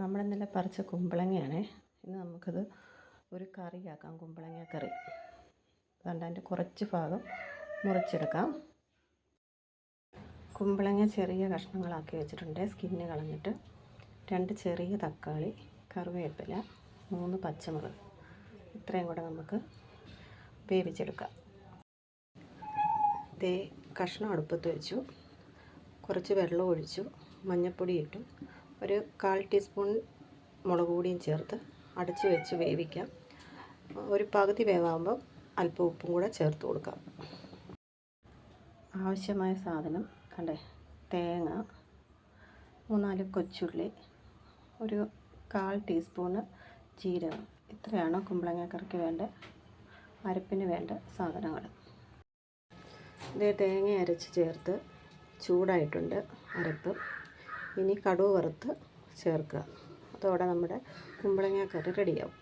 നമ്മൾ ഇന്നലെ പറിച്ച കുമ്പളങ്ങയാണ്. ഇന്ന് നമുക്കത് ഒരു കറിയാക്കാം കുമ്പളങ്ങ കറി. അതുകൊണ്ട് അതിന്റെ കുറച്ച് ഭാഗം മുറിച്ചെടുക്കാം. കുമ്പളങ്ങ ചെറിയ കഷ്ണങ്ങളാക്കി വെച്ചിട്ടുണ്ട്. സ്കിന്ന് കളഞ്ഞിട്ട് രണ്ട് ചെറിയ തക്കാളി കറിവേപ്പില മൂന്ന് പച്ചമുളക്. ഇത്രയും കൂടെ നമുക്ക് വേവിച്ചെടുക്കാം. ദേ കഷ്ണം അടുപ്പത്ത് വെച്ചു. കുറച്ച് വെള്ളം ഒഴിച്ചു. മഞ്ഞൾപ്പൊടി ഇട്ടു ഒരു കാൽ ടീസ്പൂൺ മുളക് പൊടിയും ചേർത്ത് അടച്ച് വെച്ച് വേവിക്കാം. ഒരു പകുതി വേവാകുമ്പോൾ അല്പം ഉപ്പും കൂടെ ചേർത്ത് കൊടുക്കാം. ആവശ്യമായ സാധനം കണ്ടേ തേങ്ങ മൂന്നാൽ കൊച്ചുള്ളി ഒരു കാൽ ടീസ്പൂണ് ജീരകം. ഇത്രയാണ് കുമ്പളങ്ങ കറിക്ക് വേണ്ട അരപ്പിന് വേണ്ട സാധനങ്ങൾ. ഇതേ തേങ്ങ അരച്ച് ചേർത്ത് ചൂടായിട്ടുണ്ട് അരപ്പ്. ഇനി കടുവ് വറുത്ത് ചേർക്കുക. അതോടെ നമ്മുടെ കുമ്പളങ്ങ കറി റെഡിയാവും